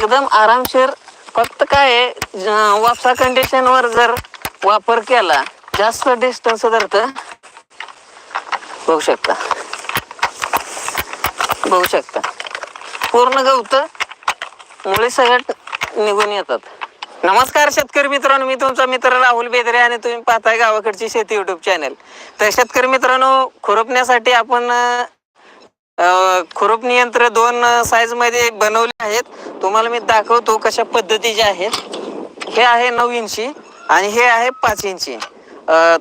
एकदम आरामशीर. फक्त काय आहे, कंडिशन वापसा कंडिशनवर जर वापर केला जास्त डिस्टन्स धरत बघू शकता. बघू शकता. पूर्ण गवत मुळे सगळ्यात निघून येतात. नमस्कार शेतकरी मित्रांनो मी तुमचा मित्र राहुल बेदरे आणि तुम्ही पाहताय गावाकडची शेती युट्यूब चॅनल तर शेतकरी मित्रांनो खुरपण्यासाठी आपण खुरप नियंत्र दोन साईजमध्ये बनवले आहेत. तुम्हाला मी दाखवतो कशा पद्धतीचे आहेत. हे आहे नऊ इंची आणि हे आहे पाच इंची.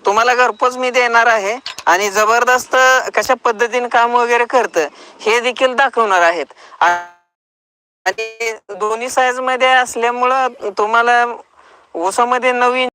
तुम्हाला घरपोच मी देणार आहे आणि जबरदस्त कशा पद्धतीने काम वगैरे करतं हे देखील दाखवणार आहेत. आणि दोन्ही साईजमध्ये असल्यामुळं तुम्हाला ऊसामध्ये नवीन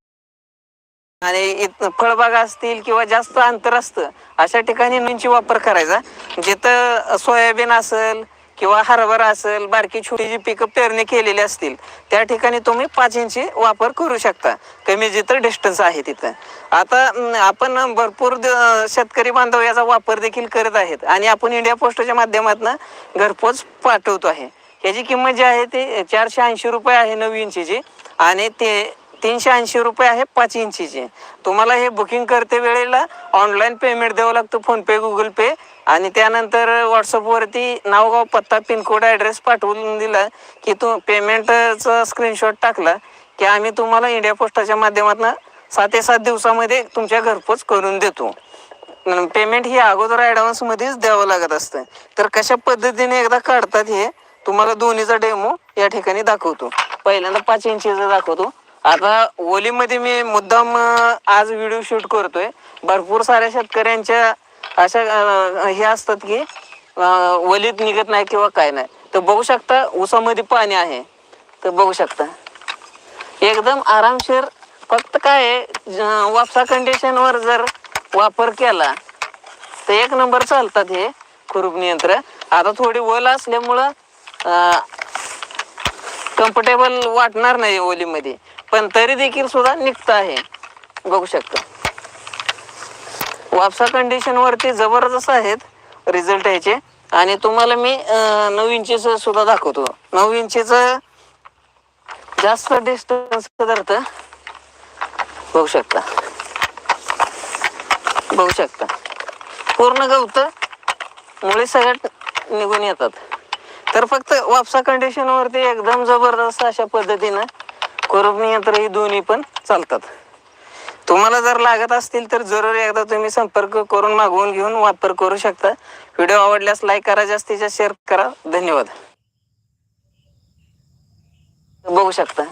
आणि इत- फळबागा असतील किंवा जास्त अंतर असतं अशा ठिकाणी नवीनची वापर करायचा. जिथं सोयाबीन असेल किंवा हरभरा असेल बारकी छोटी जी पिकं पेरणी केलेली असतील त्या ठिकाणी तुम्ही पाच इंची वापर करू शकता. कमी जिथं डिस्टन्स आहे तिथं. आता आपण भरपूर द- शेतकरी बांधव याचा वापर देखील करत आहेत आणि आपण इंडिया पोस्टच्या माध्यमातून घरपोच पाठवतो आहे. याची किंमत जी आहे ती चारशे ऐंशी रुपये आहे नऊ इंचीची आणि ते तीनशे ऐंशी रुपये आहे पाच इंचीचे. तुम्हाला हे बुकिंग करते वेळेला ऑनलाईन पेमेंट द्यावं लागतं फोनपे गुगल पे. आणि त्यानंतर व्हॉट्सअपवरती नावगाव पत्ता पिनकोड ॲड्रेस पाठवून दिला की तू पेमेंटचा स्क्रीनशॉट टाकला की आम्ही तुम्हाला इंडिया पोस्टाच्या माध्यमातून सात ते सात दिवसामध्ये तुमच्या घरपोच करून देतो. पेमेंट ही अगोदर ॲडव्हान्समध्येच द्यावं लागत असतं. तर कशा पद्धतीने एकदा काढतात हे तुम्हाला दोन्हीचा डेमो या ठिकाणी दाखवतो. पहिल्यांदा पाच इंचीचा दाखवतो. आता ओलीमध्ये मी मुद्दाम आज व्हिडिओ शूट करतोय. भरपूर साऱ्या शेतकऱ्यांच्या अशा हे असतात की ओलीत निघत नाही किंवा काय नाही. तर बघू शकता ऊसामध्ये पाणी आहे. तर बघू शकता. एकदम आरामशीर फक्त काय आहे, ज- वापसा कंडिशनवर जर वापर केला तर एक नंबर चालतात हे खुरपणी यंत्र आता थोडी ओल असल्यामुळं कम्फर्टेबल वाटणार नाही ओलीमध्ये. पण तरी देखील सुद्धा निघत आहे. बघू शकता. वापसा कंडिशनवरती जबरदस्त आहेत रिझल्ट याचे. आणि तुम्हाला मी नऊ इंचीचं सुद्धा दाखवतो. नऊ इंचीचं जास्त डिस्टन्स पदार्थ बघू शकता. बघू शकता. पूर्ण गवत मुळे सगळ्यात निघून येतात. तर फक्त वापसा कंडिशन वरती एकदम जबरदस्त अशा पद्धतीनं खुरपणी यंत्र ही दोन्ही पण चालतात. तुम्हाला जर लागत असतील तर जरूर एकदा तुम्ही संपर्क करून मागवून घेऊन वापर करू शकता. व्हिडिओ आवडल्यास लाईक करा जास्तीत जास्त शेअर करा. धन्यवाद. बघू शकता.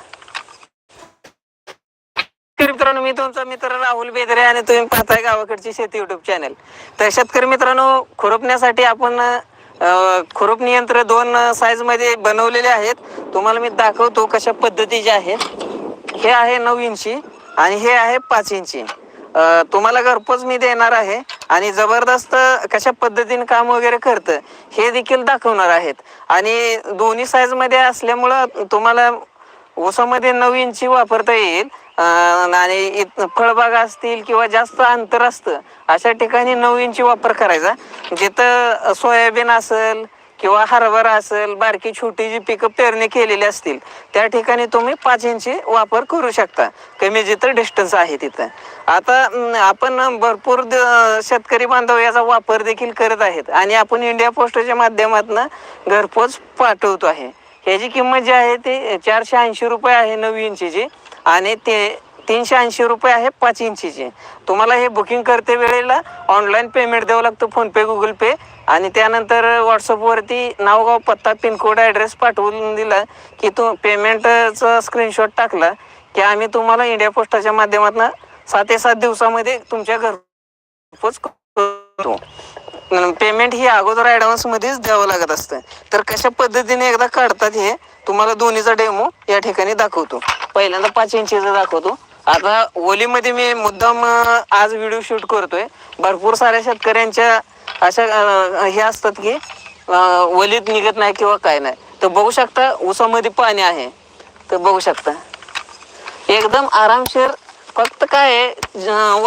मित्रांनो मी तुमचा मित्र राहुल बेदरे आणि तुम्ही पाहताय गावाकडची शेती युट्यूब चॅनल तर शेतकरी मित्रांनो खुरपण्यासाठी आपण खुरूप नियंत्र दोन साईजमध्ये बनवलेले आहेत. तुम्हाला मी दाखवतो कशा पद्धतीचे आहेत. हे आहे नऊ इंची आणि हे आहे पाच इंची. तुम्हाला घरपोच मी देणार आहे आणि जबरदस्त कशा पद्धतीने काम वगैरे करतं हे देखील दाखवणार आहेत. आणि दोन्ही साईजमध्ये असल्यामुळं तुम्हाला ऊसामध्ये नऊ इंची वापरता येईल. आणि फळबाग असतील किंवा जास्त अंतर असतं अशा ठिकाणी नऊ इंची वापर करायचा. जिथं सोयाबीन असेल किंवा हरभरा असेल बारकी छोटी जी पिकं पेरणी केलेली असतील त्या ठिकाणी तुम्ही पाच इंची वापर करू शकता. कमी जिथं डिस्टन्स आहे तिथं. आता आपण भरपूर द- शेतकरी बांधव याचा वापर देखील करत आहेत. आणि आपण इंडिया पोस्टच्या माध्यमातून घरपोच पाठवतो आहे. ह्याची किंमत जी आहे ती चारशे ऐंशी रुपये आहे नऊ इंचीची. आणि ते तीनशे ऐंशी रुपये आहे पाच इंचीचे. तुम्हाला हे बुकिंग करते वेळेला ऑनलाईन पेमेंट द्यावं लागतं फोनपे गुगल पे आणि त्यानंतर व्हॉट्सअपवरती नावगाव पत्ता पिनकोड ॲड्रेस पाठवून दिला की तू पेमेंटचा स्क्रीनशॉट टाकला की आम्ही तुम्हाला इंडिया पोस्टाच्या माध्यमातून सात ते सात दिवसामध्ये तुमच्या घरपोच करतो पेमेंट ही अगोदर ॲडव्हान्समध्येच द्यावं लागत असतं. तर कशा पद्धतीने एकदा काढतात हे तुम्हाला दोन्हीचा डेमो या ठिकाणी दाखवतो. पहिल्यांदा पाच इंचीचा दाखवतो. आता ओलीमध्ये मी मुद्दाम आज व्हिडिओ शूट करतोय. भरपूर साऱ्या शेतकऱ्यांच्या अशा हे असतात की ओलीत निघत नाही किंवा काय नाही. तर बघू शकता ऊसामध्ये पाणी आहे. तर बघू शकता. एकदम आरामशीर फक्त काय आहे